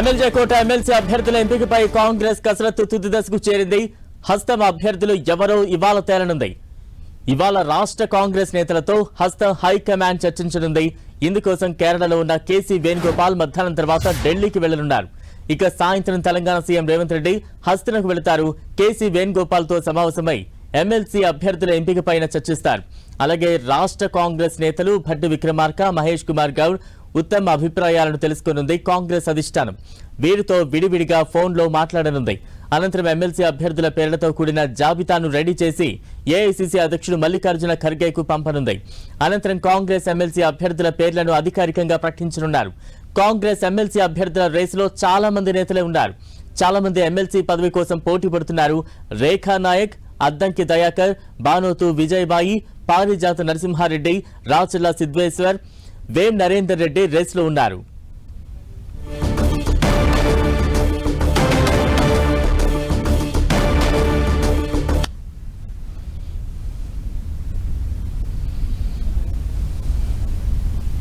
MLA కోట MLC అభ్యర్థుల ఎంపికపై కాంగ్రెస్ కసరత్తు తుది దశకు చేరింది. హస్తం అభ్యర్థులు ఎవరో ఇవాళ తేలనుంది. ఇవాళ రాష్ట్ర కాంగ్రెస్ నేతలతో హస్తం హైకమాండ్ చర్చించనుంది. ఇందుకోసం కేరళలో ఉన్న కేసీ వేణుగోపాల్ మధ్యాహ్నం తర్వాత ఢిల్లీకి వెళ్ళనున్నారు. ఇక సాయంత్రం తెలంగాణ సీఎం రేవంత్ రెడ్డి హస్తనకు వెళతారు. కేసీ వేణుగోపాల్తో సమావేశమై ఎమ్మెల్సీ అభ్యర్థుల ఎంపికపైన చర్చిస్తారు. అలాగే రాష్ట్ర కాంగ్రెస్ నేతలు భట్టి విక్రమార్క మహేష్ కుమార్ గౌడ్ ఉత్తమ అభిప్రాయాలను తెలుసుకోనుంది కాంగ్రెస్ అధిష్టానం. వీరితో విడివిడిగా ఫోన్లో మాట్లాడనుంది. అనంతరం ఎమ్మెల్సీ అభ్యర్థుల పేర్లతో కూడిన జాబితాను రెడీ చేసి ఏఐసీసీ అధ్యక్షుడు మల్లికార్జున ఖర్గేకు పంపనుంది. అనంతరం కాంగ్రెస్ ఎమ్మెల్సీ అభ్యర్థుల పేర్లను అధికారికంగా ప్రకటించనున్నారు. కాంగ్రెస్ ఎమ్మెల్సీ అభ్యర్థుల రేసులో చాలా మంది నేతలే ఉన్నారు. చాలా మంది ఎమ్మెల్సీ పదవి కోసం పోటీ పడుతున్నారు రేఖా నాయక్ అద్దంకి దయాకర్ బానోతు విజయబాయి పారిజాత నరసింహారెడ్డి రాచల్ల సిద్వేశ్వర్ వేం నరేందర్ రెడ్డి రేసులో ఉన్నారు.